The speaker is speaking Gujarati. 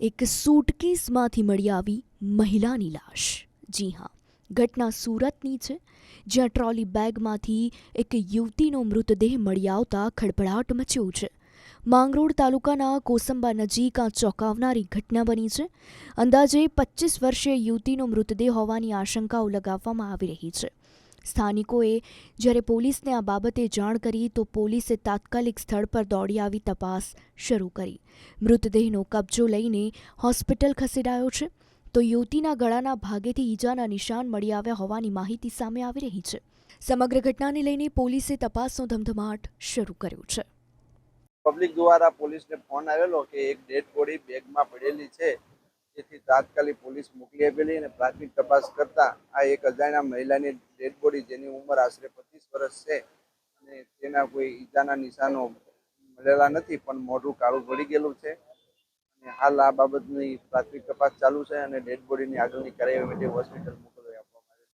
એક સૂટકેસમાંથી મળી આવી મહિલાની લાશ. જી હા, ઘટના સુરતની છે, જ્યાં ટ્રોલી બેગમાંથી એક યુવતીનો મૃતદેહ મળી આવતા ખળભળાટ મચ્યો છે. માંગરોળ તાલુકાના કોસંબા નજીક આ ચોંકાવનારી ઘટના બની છે. અંદાજે પચીસ વર્ષીય યુવતીનો મૃતદેહ હોવાની આશંકાઓ લગાવવામાં આવી રહી છે. સ્થાનિકોએ જ્યારે પોલીસને આ બાબતે જાણ કરી તો પોલીસે તાત્કાલિક સ્થળ પર દોડી આવી તપાસ શરૂ કરી. મૃતદેહનો કબજો લઈને હોસ્પિટલ ખસેડાયો છે. તો યુવતીના ગળાના ભાગેથી ઈજાના નિશાન મળી આવ્યા હોવાની માહિતી સામે આવી રહી છે. સમગ્ર ઘટનાને લઈને પોલીસે તપાસનો ધમધમાટ શરૂ કર્યો છે. પબ્લિક દ્વારા પોલીસને ફોન આવેલો કે એક ડેડ બોડી બેગમાં પડેલી છે. તાત્કાલિક પોલીસ મોકલી આપેલી અને પ્રાથમિક તપાસ કરતા આ એક અજાણ્યા મહિલાની ડેડ બોડી જેની ઉંમર આશરે પચીસ વર્ષ છે અને તેના કોઈ ઈજાના નિશાનો મળેલા નથી, પણ મોઢું કાળું પડી ગયેલું છે. અને હાલ આ બાબતની પ્રાથમિક તપાસ ચાલુ છે અને ડેડ બોડીની આગળની કાર્યવાહી માટે હોસ્પિટલ